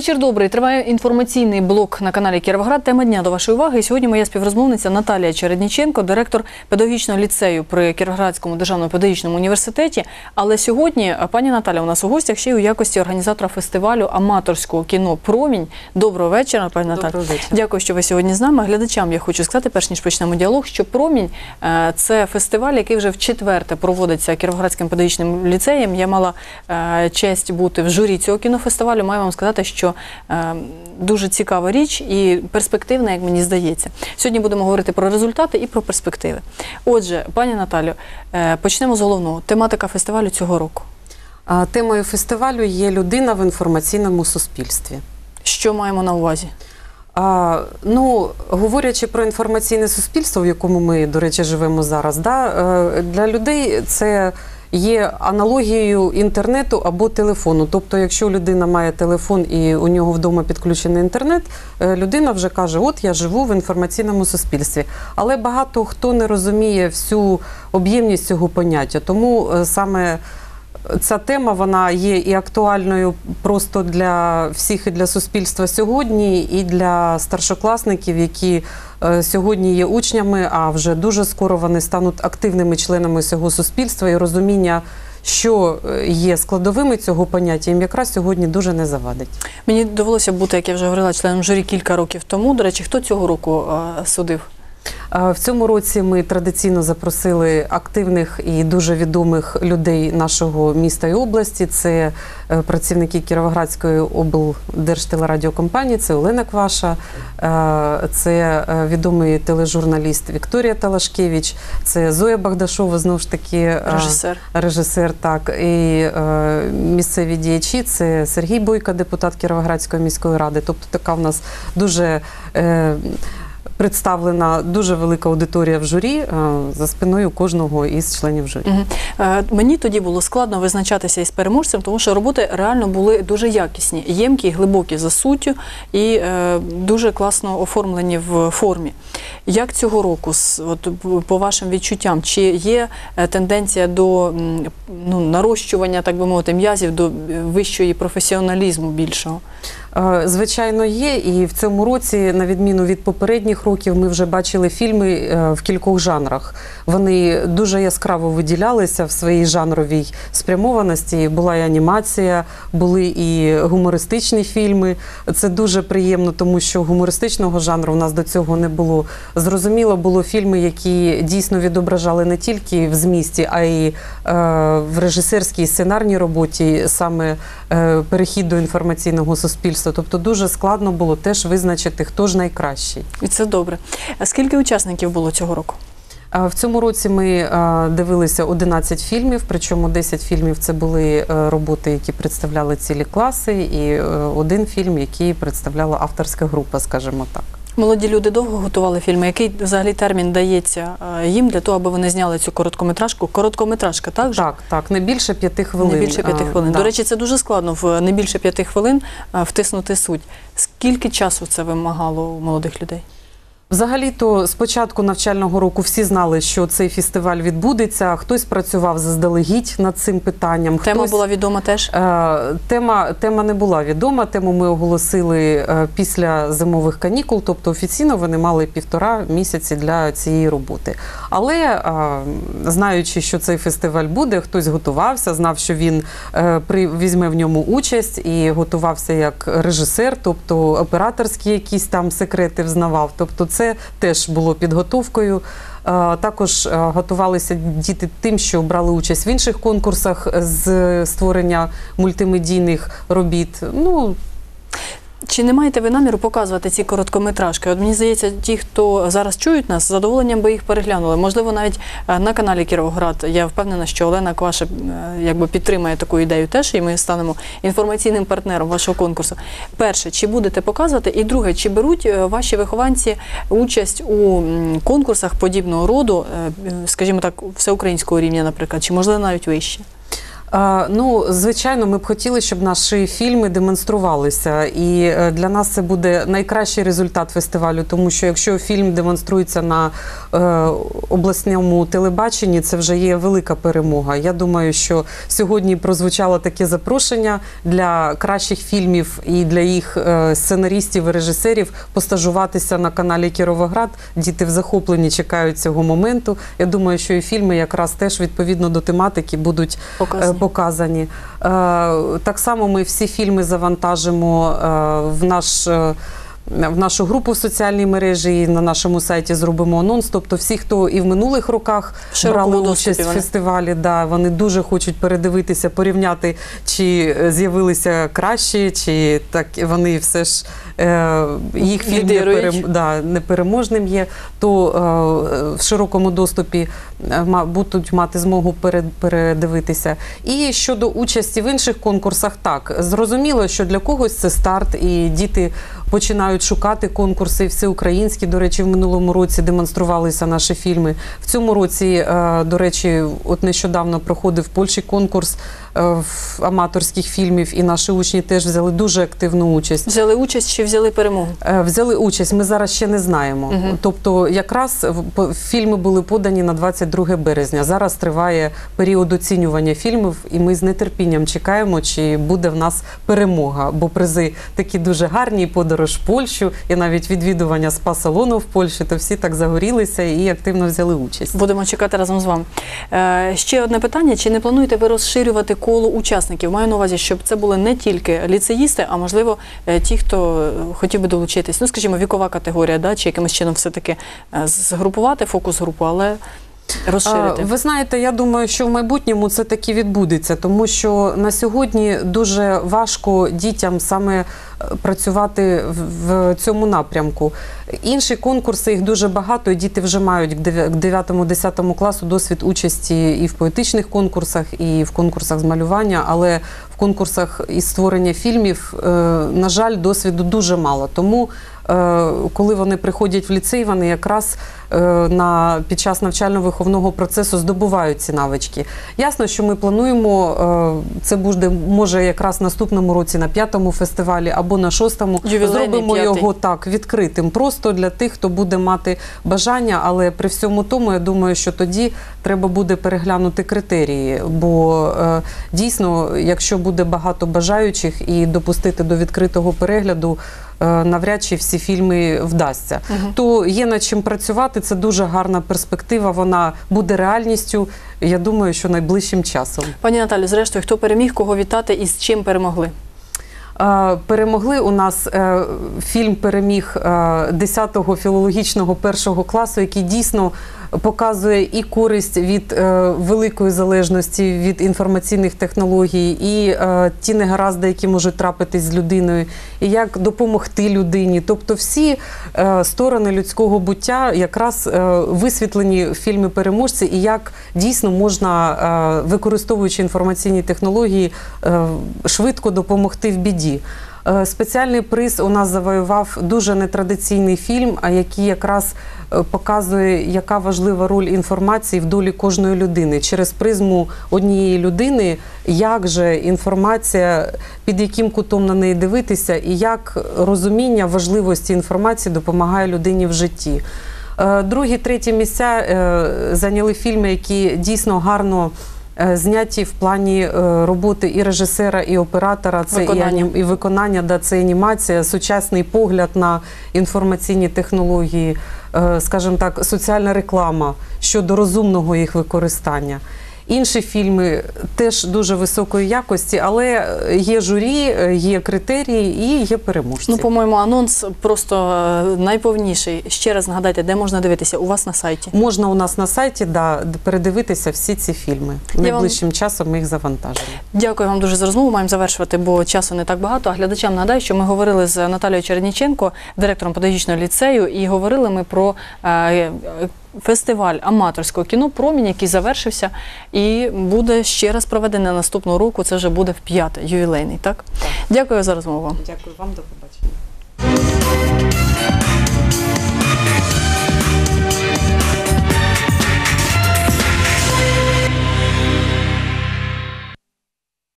Вечір добрий. Триває інформаційний блок на каналі Кіровоград. Тема дня до вашої уваги. І Сьогодні моя співрозмовниця Наталія Чередніченко, директор педагогічного ліцею при Кіровоградському державному педагогічному університеті. Але сьогодні пані Наталя у нас у гостях ще й у якості організатора фестивалю аматорського кіно Промінь. Доброго вечора, пані Наталя. Доброго вечора. Дякую, що ви сьогодні з нами. Глядачам я хочу сказати, перш ніж почнемо діалог, що Промінь е, це фестиваль, який вже в четверте проводиться Кіровоградським педагогічним ліцеєм. Я мала е, честь бути в журі цього кінофестивалю. Маю вам сказати, що е, дуже цікава річ і перспективна, як мені здається. Сьогодні будемо говорити про результати і про перспективи. Отже, пані Наталю, е, почнемо з головного. Тематика фестивалю цього року. А, Темою фестивалю є людина в інформаційному суспільстві. Що маємо на увазі? А, ну, говорячи про інформаційне суспільство, в якому ми, до речі, живемо зараз, да, е, для людей це є аналогією інтернету або телефону. Тобто, якщо людина має телефон і у нього вдома підключений інтернет, е, людина вже каже: От я живу в інформаційному суспільстві. Але багато хто не розуміє всю об'ємність цього поняття. Тому е, саме ця тема вона є і актуальною просто для всіх і для суспільства сьогодні, і для старшокласників, які е, сьогодні є учнями, а вже дуже скоро вони стануть активними членами цього суспільства і розуміння. Що е, є складовими цього поняття, їм якраз сьогодні дуже не завадить. Мені довелося бути, як я вже говорила, членом журі кілька років тому. До речі, хто цього року е, судив? А В цьому році ми традиційно запросили активних і дуже відомих людей нашого міста і області. Це е, працівники Кіровоградської облдержтелерадіокомпанії, це Олена Кваша, е, це е, відомий тележурналіст Вікторія Талашкевич, це Зоя Багдашова, знову ж таки е, Режисер. режисер, так і е, місцеві діячі. Це Сергій Бойко, депутат Кіровоградської міської ради. Тобто така в нас дуже е, представлена дуже велика аудиторія в журі е, за спиною кожного із членів журі. Е, Мені тоді було складно визначатися із переможцем, тому що роботи реально були дуже якісні, ємкі, глибокі за суттю і е, дуже класно оформлені в формі. Як цього року, от, по вашим відчуттям, чи є тенденція до ну, нарощування, так би мовити, м'язів до вищої професіоналізму більшого? Е, Звичайно, є, і в цьому році, на відміну від попередніх років, ми вже бачили фільми е, в кількох жанрах. Вони дуже яскраво виділялися в своїй жанровій спрямованості. Була і анімація, були і гумористичні фільми. Це дуже приємно, тому що гумористичного жанру у нас до цього не було. Зрозуміло, було фільми, які дійсно відображали не тільки в змісті, а й е, в режисерській сценарній роботі саме е, перехід до інформаційного суспільства. Тобто дуже складно було теж визначити, хто ж найкращий. І це добре. А Скільки учасників було цього року? В цьому році ми дивилися 11 фільмів, причому 10 фільмів це були е, роботи, які представляли цілі класи, і е, один фільм, який представляла авторська група, скажімо так. Молоді люди довго готували фільми. Який взагалі термін дається е, їм для того, аби вони зняли цю короткометражку? Короткометражка, так же? Так, так, не більше п'яти хвилин. Не більше п'яти хвилин. А, До речі, це дуже складно в не більше п'яти хвилин е, втиснути суть. Скільки часу це вимагало у молодих людей? Взагалі-то з початку навчального року всі знали, що цей фестиваль відбудеться. Хтось працював заздалегідь над цим питанням. Тема була відома теж. Е, Тема, тема не була відома. Тему ми оголосили е, після зимових канікул, тобто офіційно вони мали півтора місяці для цієї роботи. Але е, знаючи, що цей фестиваль буде, хтось готувався, знав, що він при візьме в ньому участь і готувався як режисер, тобто операторські якісь там секрети взнавав. Тобто, це теж було підготовкою. Е, Також е, готувалися діти тим, що брали участь в інших конкурсах з створення мультимедійних робіт. Ну Чи не маєте ви наміру показувати ці короткометражки? От мені здається, ті, хто зараз чують нас, з задоволенням би їх переглянули. Можливо, навіть е, на каналі Кіровоград. Я впевнена, що Олена Кваша е, якби підтримає таку ідею теж, і ми станемо інформаційним партнером вашого конкурсу. Перше, чи будете показувати? І друге, чи беруть е, ваші вихованці участь у конкурсах подібного роду, скажімо так, всеукраїнського рівня, наприклад, чи можливо навіть вище? Ну, звичайно, ми б хотіли, щоб наші фільми демонструвалися. І е, для нас це буде найкращий результат фестивалю, тому що якщо фільм демонструється на е, обласному телебаченні, це вже є велика перемога. Я думаю, що сьогодні прозвучало таке запрошення для кращих фільмів і для їх е, сценаристів і режисерів постажуватися на каналі Кіровоград. Діти в захопленні чекають цього моменту. Я думаю, що і фільми якраз теж відповідно до тематики будуть Показані. Показані. Е, Так само ми всі фільми завантажимо е, в наш. В нашу групу в соціальній мережі і на нашому сайті зробимо анонс. Тобто, всі, хто і в минулих роках брали участь в фестивалі, да, вони дуже хочуть передивитися, порівняти, чи е, з'явилися кращі, чи так вони все ж е, їх фільм не, перем, да, непереможним є, то е, в широкому доступі е, будуть мати змогу перед, передивитися. І щодо участі в інших конкурсах, так зрозуміло, що для когось це старт, і діти починають шукати конкурси всеукраїнські. До речі, в минулому році демонструвалися наші фільми. В цьому році, е, до речі, от нещодавно проходив в Польщі конкурс аматорських фільмів, і наші учні теж взяли дуже активну участь. Взяли участь чи взяли перемогу? Е, Взяли участь, ми зараз ще не знаємо. Мгм. Тобто, якраз фільми були подані на 22 березня. Зараз триває період оцінювання фільмів, і ми з нетерпінням чекаємо, чи буде в нас перемога. Бо призи такі дуже гарні: подорож в Польщу, і навіть відвідування спа-салону в Польщі. То всі так загорілися і активно взяли участь. Будемо чекати разом з вами. Е, ще одне питання: чи не плануєте ви розширювати коло учасників? Маю на увазі, щоб це були не тільки ліцеїсти, а можливо е, ті, хто е, хотів би долучитись. Ну, скажімо, вікова категорія, да, чи якимось чином все-таки е, згрупувати фокус групу, але розширити. Ви знаєте, я думаю, що в майбутньому це таки відбудеться, тому що на сьогодні дуже важко дітям саме працювати в- цьому напрямку. Інші конкурси їх дуже багато, і діти вже мають к 9-10 класу досвід участі і в поетичних конкурсах, і в конкурсах з малювання, але в конкурсах із створення фільмів, е, на жаль, досвіду дуже мало. Тому коли вони приходять в ліцей, вони якраз е, на під час навчально-виховного процесу здобувають ці навички. Ясно, що ми плануємо е, це буде може якраз наступному році на п'ятому фестивалі або на шостому. Ювілейний Зробимо п'ятий. його так відкритим, просто для тих, хто буде мати бажання. Але при всьому тому, я думаю, що тоді треба буде переглянути критерії. Бо е, дійсно, якщо буде багато бажаючих і допустити до відкритого перегляду. Е, Навряд чи всі фільми вдасться, Мгм. то є над чим працювати. Це дуже гарна перспектива. Вона буде реальністю. Я думаю, що найближчим часом. Пані Наталі, зрештою, хто переміг, кого вітати і з чим перемогли? Е, Перемогли у нас е, фільм переміг е, 10-го філологічного першого класу, який дійсно показує і користь від е, великої залежності від інформаційних технологій, і е, ті негаразди, які можуть трапитись з людиною, і як допомогти людині. Тобто, всі е, сторони людського буття якраз е, висвітлені в фільмі переможці, і як дійсно можна, е, використовуючи інформаційні технології, е, швидко допомогти в біді. Е, Спеціальний приз у нас завоював дуже нетрадиційний фільм, який якраз е, показує, яка важлива роль інформації в долі кожної людини через призму однієї людини, як же інформація, під яким кутом на неї дивитися, і як розуміння важливості інформації допомагає людині в житті. Е, Другі, треті місця зайняли фільми, які дійсно гарно. Е, Зняті в плані е, роботи і режисера, і оператора, це і, Виконання. анім, і виконання, да, це анімація, сучасний погляд на інформаційні технології, е, скажімо так, соціальна реклама щодо розумного їх використання. Інші фільми теж дуже високої якості, але є журі, є критерії і є переможці. Ну, по-моєму, анонс просто е, найповніший. Ще раз нагадайте, де можна дивитися? У вас на сайті. Можна у нас на сайті да, передивитися всі ці фільми. вам- Найближчим часом ми їх завантажимо. Дякую вам дуже за розмову. Маємо завершувати, бо часу не так багато. А глядачам нагадаю, що ми говорили з Наталією Черніченко, директором педагогічного ліцею, і говорили ми про е, фестиваль аматорського кіно Промінь, який завершився, і буде ще раз проведений наступного року. Це вже буде в п'яте ювілейний. Так? Так. Дякую за розмову. Дякую вам, до побачення.